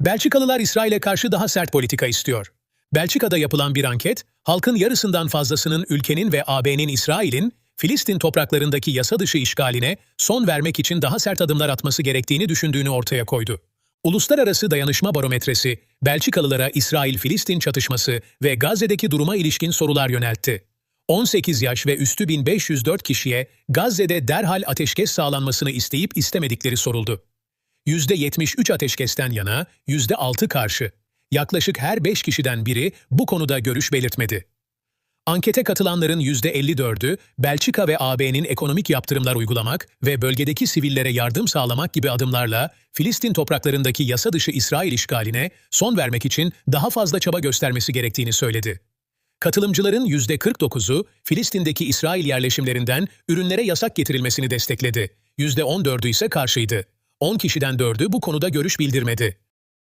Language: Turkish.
Belçikalılar İsrail'e karşı daha sert politika istiyor. Belçika'da yapılan bir anket, halkın yarısından fazlasının ülkenin ve AB'nin İsrail'in Filistin topraklarındaki yasa dışı işgaline son vermek için daha sert adımlar atması gerektiğini düşündüğünü ortaya koydu. Uluslararası Dayanışma Barometresi, Belçikalılara İsrail-Filistin çatışması ve Gazze'deki duruma ilişkin sorular yöneltti. 18 yaş ve üstü 1504 kişiye Gazze'de derhal ateşkes sağlanmasını isteyip istemedikleri soruldu. %73 ateşkesten yana, %6 karşı. Yaklaşık her 5 kişiden biri bu konuda görüş belirtmedi. Ankete katılanların %54'ü Belçika ve AB'nin ekonomik yaptırımlar uygulamak ve bölgedeki sivillere yardım sağlamak gibi adımlarla Filistin topraklarındaki yasa dışı İsrail işgaline son vermek için daha fazla çaba göstermesi gerektiğini söyledi. Katılımcıların %49'u Filistin'deki İsrail yerleşimlerinden ürünlere yasak getirilmesini destekledi. %14'ü ise karşıydı. 10 kişiden 4'ü bu konuda görüş bildirmedi.